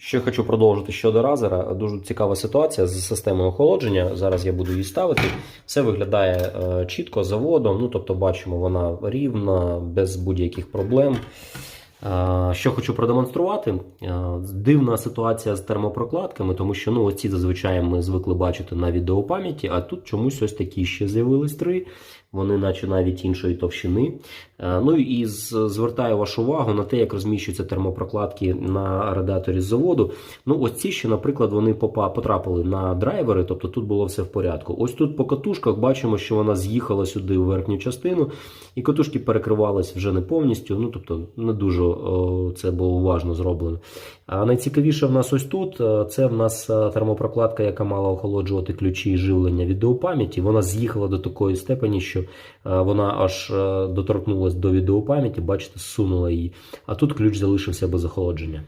Ще хочу продовжити щодо разера. Дуже цікава ситуація з системою охолодження. Зараз я буду її ставити. Все виглядає е, чітко заводом. Ну тобто, бачимо, вона рівна, без будь-яких проблем. Е, Що хочу продемонструвати, Е, дивна ситуація з термопрокладками, тому що ну, оці зазвичай ми звикли бачити на відеопам'яті, а тут чомусь ось такі ще з'явились три. Вони, наче навіть іншої товщини. Е, Ну і звертаю вашу увагу на те, як розміщуються термопрокладки на радіаторі з заводу. Ну, ось ці ще, наприклад, вони потрапили на драйвери, тобто тут було все в порядку. Ось тут по катушках бачимо, що вона з'їхала сюди в верхню частину, і катушки перекривались вже не повністю. Ну, тобто, не дуже це було уважно зроблено. А найцікавіше в нас ось тут е, це в нас е, термопрокладка, яка мала охолоджувати ключі і живлення відеопам'яті. Вона з'їхала до такої степені, що е, вона аж доторкнулася до відеопам'яті, бачите, зсунула її. А тут ключ залишився без охолодження.